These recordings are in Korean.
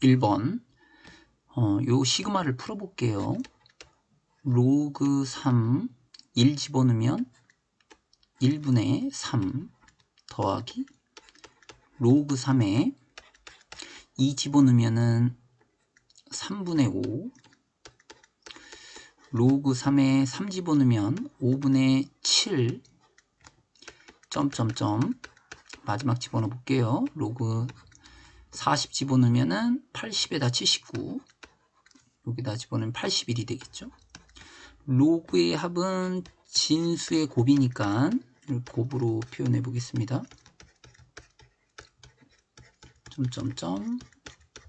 1번 어, 요 시그마를 풀어볼게요. 로그 3 1 집어넣으면 1분의 3 더하기 로그 3에 2 집어넣으면은 3분의 5 로그 3에 3 집어넣으면 5분의 7 점점점 마지막 집어넣어 볼게요. 로그 40 집어넣으면은 80에다 79 여기다 집어넣으면 81이 되겠죠. 로그의 합은 진수의 곱이니까 곱으로 표현해 보겠습니다. 점점점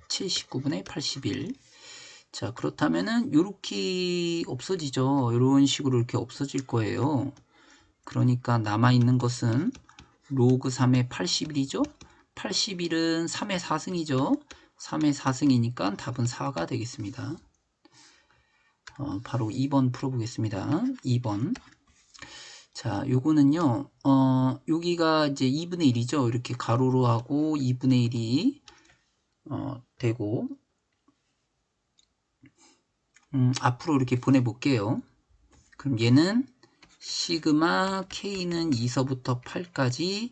79분의 81 자, 그렇다면은 요렇게 없어지죠. 이런 식으로 이렇게 없어질 거예요. 그러니까 남아있는 것은 로그 3의 81이죠. 81은 3의 4승이죠. 3의 4승이니까 답은 4가 되겠습니다. 어, 바로 2번 풀어보겠습니다. 2번. 자, 요거는요, 어, 여기가 이제 2분의 1이죠. 이렇게 가로로 하고 2분의 1이, 어, 되고, 음, 앞으로 이렇게 보내볼게요. 그럼 얘는 시그마 K는 2서부터 8까지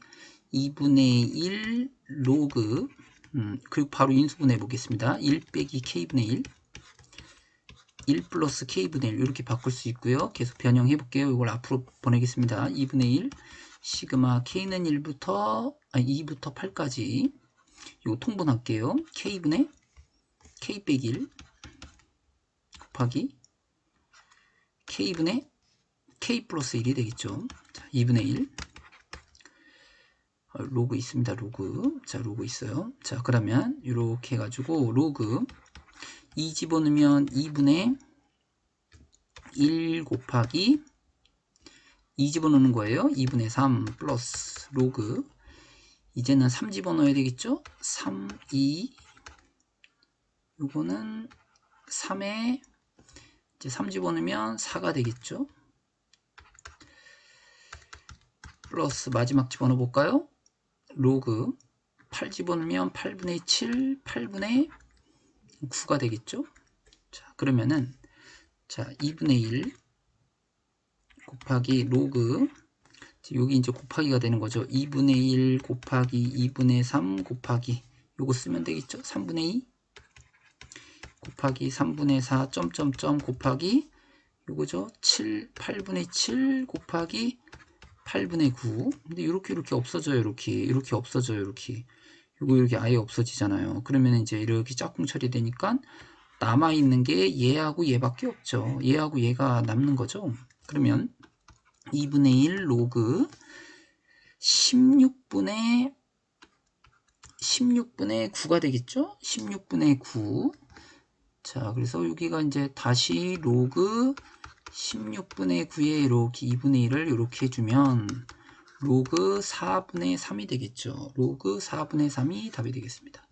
2분의 1 로그 음, 그리고 바로 인수분해 보겠습니다. 1 빼기 K분의 1 1 플러스 K분의 1 이렇게 바꿀 수 있고요. 계속 변형해 볼게요. 이걸 앞으로 보내겠습니다. 2분의 1 시그마 K는 1부터 아 2부터 8까지 이거 통분할게요. K분의 K 빼기 1 곱하기 K분의 K 플러스 1이 되겠죠. 자, 2분의 1 어, 로그 있습니다. 로그. 자, 로그 있어요. 자, 그러면 이렇게 해가지고 로그 2 집어넣으면 2분의 1 곱하기 2 집어넣는 거예요. 2분의 3 플러스 로그 이제는 3 집어넣어야 되겠죠? 3, 2 요거는 3에 이제 3 집어넣으면 4가 되겠죠? 플러스 마지막 집어넣어 볼까요? 로그 8 집어넣으면 8분의 7, 8분의 9가 되겠죠? 자, 그러면은 자, 2분의 1 곱하기 로그 여기 이제 곱하기가 되는 거죠. 2분의 1 곱하기 2분의 3 곱하기 요거 쓰면 되겠죠? 3분의 2 곱하기 3분의 4 점점점 곱하기 요거죠. 7 8분의 7 곱하기 8분의 9 근데 이렇게 이렇게 없어져요 이렇게. 이렇게 없어져요 이렇게. 이거 이렇게 아예 없어지잖아요. 그러면 이제 이렇게 짝꿍 처리되니까 남아있는 게 얘하고 얘밖에 없죠. 얘하고 얘가 남는 거죠. 그러면 2분의 1 로그 16분의 16분의 9가 되겠죠? 16분의 9 자, 그래서 여기가 이제 다시 로그 16분의 9에 이렇게 2분의 1을 이렇게 해주면 로그 4분의 3이 되겠죠. 로그 4분의 3이 답이 되겠습니다.